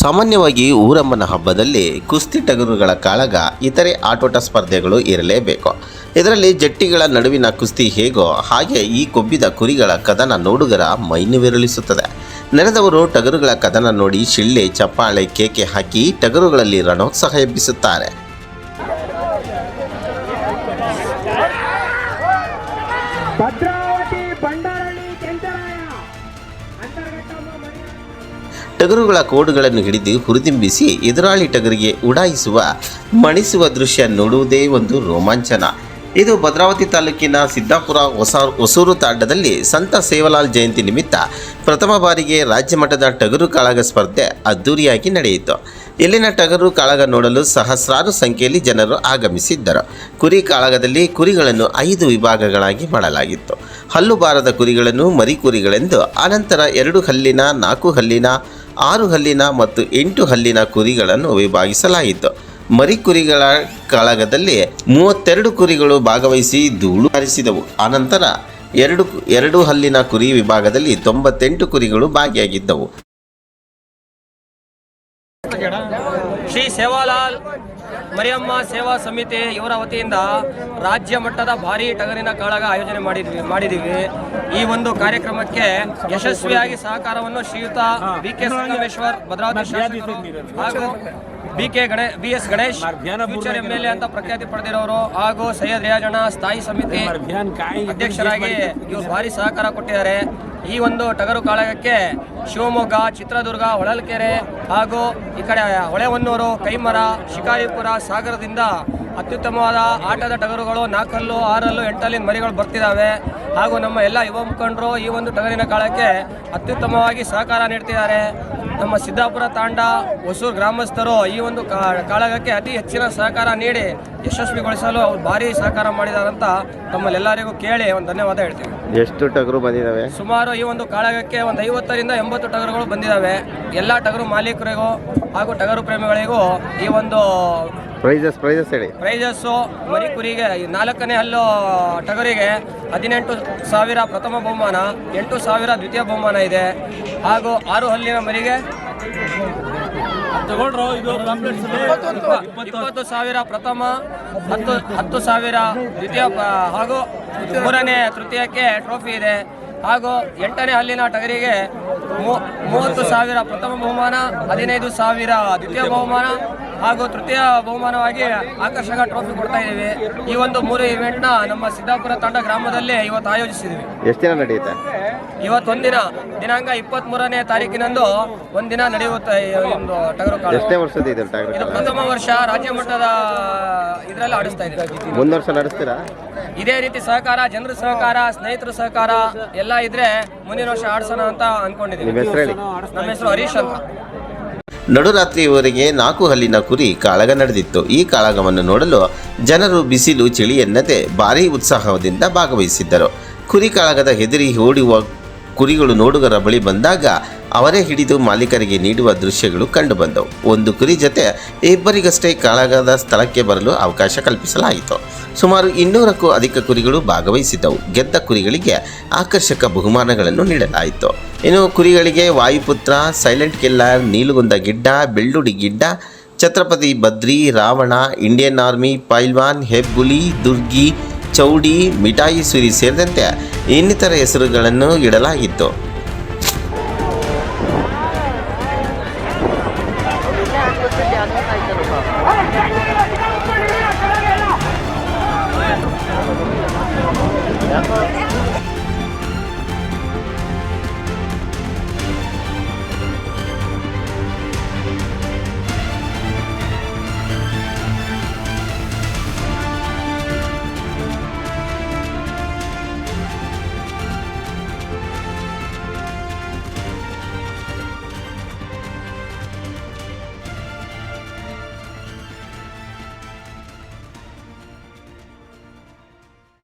ಸಾಮಾನ್ಯವಾಗಿ ಊರಮ್ಮನ ಹಬ್ಬದಲ್ಲಿ ಕುಸ್ತಿ ಟಗರುಗಳ ಕಾಳಗ ಇತರೆ ಆಟೋಟ ಸ್ಪರ್ಧೆಗಳು ಇರಲೇಬೇಕು. ಇದರಲ್ಲಿ ಜಟ್ಟಿಗಳ ನಡುವಿನ ಕುಸ್ತಿ ಹೇಗೋ ಹಾಗೆ ಈ ಕೊಬ್ಬಿದ ಕುರಿಗಳ ಕದನ ನೋಡುಗರ ಮೈನುವಿರಳಿಸುತ್ತದೆ ನೆರೆದವರು ಟಗರುಗಳ ಕದನ ನೋಡಿ ಶಿಳ್ಳೆ, ಚಪ್ಪಾಳೆ, ಕೇಕೆ ಹಾಕಿ ಟಗರುಗಳಲ್ಲಿ ರಣೋತ್ಸಾಹ ಎಬ್ಬಿಸುತ್ತಾರೆ. ಭದ್ರಾವತಿ ಟಗರುಗಳ ಕೋಡುಗಳನ್ನು ಹಿಡಿದು ಹುರಿದುಂಬಿಸಿ ಎದುರಾಳಿ ಟಗರಿಗೆ ಉಡಾಯಿಸುವ, ಮಣಿಸುವ ದೃಶ್ಯ ನೋಡುವುದೇ ಒಂದು ರೋಮಾಂಚನ. ಇದು ಭದ್ರಾವತಿ ತಾಲೂಕಿನ ಸಿದ್ದಾಪುರ ಹೊಸ ಹೊಸೂರು ತಾಂಡದಲ್ಲಿ ಸಂತ ಸೇವಲಾಲ್ ಜಯಂತಿ ನಿಮಿತ್ತ ಪ್ರಥಮ ಬಾರಿಗೆ ರಾಜ್ಯ ಮಟ್ಟದ ಟಗರು ಕಾಳಗ ಸ್ಪರ್ಧೆ ಅದ್ದೂರಿಯಾಗಿ ನಡೆಯಿತು. ಇಲ್ಲಿನ ಟಗರು ಕಾಳಗ ನೋಡಲು ಸಹಸ್ರಾರು ಸಂಖ್ಯೆಯಲ್ಲಿ ಜನರು ಆಗಮಿಸಿದ್ದರು. ಕುರಿ ಕಾಳಗದಲ್ಲಿ ಕುರಿಗಳನ್ನು ಐದು ವಿಭಾಗಗಳಾಗಿ ಮಾಡಲಾಗಿತ್ತು. ಹಲ್ಲು ಬಾರದ ಕುರಿಗಳನ್ನು ಮರಿ ಕುರಿಗಳೆಂದು ಆನಂತರ ಎರಡು ಹಲ್ಲಿನ, ನಾಲ್ಕು ಹಲ್ಲಿನ, ಆರು ಹಲ್ಲಿನ ಮತ್ತು ಎಂಟು ಹಲ್ಲಿನ ಕುರಿಗಳನ್ನು ವಿಭಾಗಿಸಲಾಯಿತು. ಮರಿ ಕುರಿಗಳ ಕಾಳಗದಲ್ಲಿ ಮೂವತ್ತೆರಡು ಕುರಿಗಳು ಭಾಗವಹಿಸಿ ಧೂಳು ಹರಿಸಿದವು. ಆನಂತರ ಎರಡು ಎರಡು ಹಲ್ಲಿನ ಕುರಿ ವಿಭಾಗದಲ್ಲಿ ತೊಂಬತ್ತೆಂಟು ಕುರಿಗಳು ಭಾಗಿಯಾಗಿದ್ದವು. ಶ್ರೀ ಸೇವಾಲಾಲ್ ಮರಿಯಮ್ಮ ಸೇವಾ ಸಮಿತಿ ಇವರ ವತಿಯಿಂದ ರಾಜ್ಯ ಮಟ್ಟದ ಭಾರಿ ಟಗರಿನ ಕಾಳಗ ಆಯೋಜನೆ ಮಾಡಿದ್ವಿ ಮಾಡಿದೀವಿ. ಈ ಒಂದು ಕಾರ್ಯಕ್ರಮಕ್ಕೆ ಯಶಸ್ವಿಯಾಗಿ ಸಹಕಾರವನ್ನು ಶ್ರೀಯುತ ಬಿ ಕೆ ಸಂಗಮೇಶ್ವರ್ ಭದ್ರಾವತಿ ಶಾಸಕರು ಹಾಗೂ B K ಗಣೇ B S Ganesh future M L A ಅಂತ ಪ್ರಖ್ಯಾತಿ ಪಡೆದಿರೋರು ಹಾಗೂ ಸೈಯದ್ ರಿಯಾಜಣ್ಣ ಸ್ಥಾಯಿ ಸಮಿತಿ ಅಧ್ಯಕ್ಷರಾಗಿ ಇವರು ಭಾರಿ ಸಹಕಾರ ಕೊಟ್ಟಿದ್ದಾರೆ. ಈ ಒಂದು ಟಗರು ಕಾಳಗಕ್ಕೆ ಶಿವಮೊಗ್ಗ ಚಿತ್ರದುರ್ಗ ಹೊಳಲ್ಕೆರೆ ಹಾಗೂ ಈ ಕಡೆ ಹೊಳೆಹೊನ್ನೂರು ಕೈಮರ ಶಿಕಾರಿಪುರ ಸಾಗರದಿಂದ ಅತ್ಯುತ್ತಮವಾದ ಆಟದ ಟಗರುಗಳು ನಾಲ್ಕಲ್ಲು ಆರಲ್ಲು ಎಂಟಲ್ಲಿನ ಮರಿಗಳು ಬರ್ತಿದ್ದಾವೆ ಹಾಗೂ ನಮ್ಮ ಎಲ್ಲ ಯುವ ಮುಖಂಡರು ಈ ಒಂದು ಟಗರಿನ ಕಾಳಕ್ಕೆ ಅತ್ಯುತ್ತಮವಾಗಿ ಸಹಕಾರ ನೀಡ್ತಿದ್ದಾರೆ. ನಮ್ಮ ಸಿದ್ದಾಪುರ ತಾಂಡ ಹೊಸೂರು ಗ್ರಾಮಸ್ಥರು ಈ ಒಂದು ಕಾ- ಕಾಳಗಕ್ಕೆ ಅತಿ ಹೆಚ್ಚಿನ ಸಹಕಾರ ನೀಡಿ ಯಶಸ್ವಿಗೊಳಿಸಲು ಅವ್ರು ಭಾರಿ ಸಹಕಾರ ಮಾಡಿದಾರಂತ ತಮ್ಮಲ್ಲೆಲ್ಲರಿಗೂ ಕೇಳಿ ಒಂದು ಧನ್ಯವಾದ ಹೇಳ್ತೀವಿ ಎಷ್ಟು ಟಗರು ಬಂದಿದ್ದಾವೆ ಸುಮಾರು ಈ ಒಂದು ಕಾಳಗಕ್ಕೆ ಒಂದು ಐವತ್ತರಿಂದ ಎಂಬತ್ತು ಟಗರುಗಳು ಬಂದಿದ್ದಾವೆ ಎಲ್ಲ ಟಗರು ಮಾಲೀಕರಿಗೂ ಹಾಗೂ ಟಗರು ಪ್ರೇಮಿಗಳಿಗೂ ಈ ಒಂದು ಪ್ರೈಸಸ್ ಪ್ರೈಸಸ್ ಹೇಳಿ. ಪ್ರೈಸಸ್ಸು ಮರಿ ಕುರಿಗೆ ನಾಲ್ಕನೇ ಹಲ್ಲು, ಟಗರಿಗೆ ಹದಿನೆಂಟು ಸಾವಿರ ಪ್ರಥಮ ಬಹುಮಾನ, ಎಂಟು ಸಾವಿರ ದ್ವಿತೀಯ ಬಹುಮಾನ ಇದೆ. ಹಾಗೂ ಆರು ಹಲ್ಲಿನ ಮರಿಗೆ ಇಪ್ಪತ್ತು ಸಾವಿರ ಪ್ರಥಮ, ಹತ್ತು ಹತ್ತು ಸಾವಿರ ದ್ವಿತೀಯ ಹಾಗೂ ಮೂರನೇ ತೃತೀಯಕ್ಕೆ ಟ್ರೋಫಿ ಇದೆ. ಹಾಗೂ ಎಂಟನೇ ಹಲ್ಲಿನ ಟಗರಿಗೆ ಮೂವತ್ತು ಸಾವಿರ ಪ್ರಥಮ ಬಹುಮಾನ, ಹದಿನೈದು ಸಾವಿರ ದ್ವಿತೀಯ ಬಹುಮಾನ ಹಾಗೂ ತೃತೀಯ ಬಹುಮಾನವಾಗಿ ಆಕರ್ಷಕ ಟ್ರೋಫಿ ಕೊಡ್ತಾ ಇದ್ದೀವಿ. ಈ ಒಂದು ಮೂರು ಇವೆಂಟ್ನ ನಮ್ಮ ಸಿದ್ದಾಪುರ ತಂಡ ಗ್ರಾಮದಲ್ಲಿ ಇವತ್ತು ಆಯೋಜಿಸಿದ್ದೀವಿ. ಎಷ್ಟು ದಿನ ನಡೆಯುತ್ತೆ? ಇವತ್ತೊಂದಿನ ದಿನಾಂಕ ಇಪ್ಪತ್ತ್ ಮೂರನೇ ತಾರೀಕಿನಂದು ಒಂದಿನ ನಡೆಯುತ್ತೆ ಈ ಒಂದು ಟಗರು ಕಾಳ. ಎಷ್ಟೇ ವರ್ಷದ ಇದೆ ಟಗರು ಇದು ಪ್ರಥಮ ವರ್ಷ ರಾಜ್ಯ ಮಟ್ಟದ ಇದರಲ್ಲಿ ಆಡಿಸ್ತಾ ಇದ್ದೀವಿ. ಮುಂದೆ ವರ್ಷ ನಡೆಸ್ತೀರಾ? ಇದೇ ರೀತಿ ಸಹಕಾರ ಜನರ ಸಹಕಾರ ಸ್ನೇಹಿತರ ಸಹಕಾರ ಎಲ್ಲ ಇದ್ರೆ ಮುಂದಿನ ವರ್ಷ ಆಡ್ಸೋಣ ಅಂತ ಅನ್ಕೊಂಡಿದ್ದೀವಿ ನಿಮ್ಮ ಹೆಸರು ಹೇಳಿ. ನಮ್ಮ ಹೆಸರು ಹರೀಶ್ ಅಂತ. ನಡುರಾತ್ರಿಯವರೆಗೆ ನಾಲ್ಕು ಹಲ್ಲಿನ ಕುರಿ ಕಾಳಗ ನಡೆದಿತ್ತು. ಈ ಕಾಳಗವನ್ನು ನೋಡಲು ಜನರು ಬಿಸಿಲು, ಚಳಿ ಎನ್ನದೆ ಭಾರೀ ಉತ್ಸಾಹದಿಂದ ಭಾಗವಹಿಸಿದ್ದರು. ಕುರಿ ಕಾಳಗದ ಹೆದರಿ ಓಡುವ ಕುರಿಗಳು ನೋಡುಗರ ಬಳಿ ಬಂದಾಗ ಅವರೇ ಹಿಡಿದು ಮಾಲೀಕರಿಗೆ ನೀಡುವ ದೃಶ್ಯಗಳು ಕಂಡುಬಂದವು. ಒಂದು ಕುರಿ ಜೊತೆ ಇಬ್ಬರಿಗಷ್ಟೇ ಕಾಳಗದ ಸ್ಥಳಕ್ಕೆ ಬರಲು ಅವಕಾಶ ಕಲ್ಪಿಸಲಾಯಿತು. ಸುಮಾರು ಇನ್ನೂರಕ್ಕೂ ಅಧಿಕ ಕುರಿಗಳು ಭಾಗವಹಿಸಿದ್ದವು. ಗೆದ್ದ ಕುರಿಗಳಿಗೆ ಆಕರ್ಷಕ ಬಹುಮಾನಗಳನ್ನು ನೀಡಲಾಯಿತು. ಇನ್ನು ಕುರಿಗಳಿಗೆ ವಾಯುಪುತ್ರ, ಸೈಲೆಂಟ್ ಕಿಲ್ಲರ್, ನೀಲುಗುಂದ ಗಿಡ್ಡ ಬೆಳ್ಳುಡಿ ಗಿಡ್ಡ, ಛತ್ರಪತಿ ಬದ್ರಿ, ರಾವಣ, ಇಂಡಿಯನ್ ಆರ್ಮಿ, ಪೈಲ್ವಾನ್, ಹೆಬ್ಬುಲಿ, ದುರ್ಗಿ, ಚೌಡಿ, ಮಿಠಾಯಿ, ಸುರಿ ಸೇರಿದಂತೆ ಇನ್ನಿತರ ಹೆಸರುಗಳನ್ನು ಇಡಲಾಗಿತ್ತು.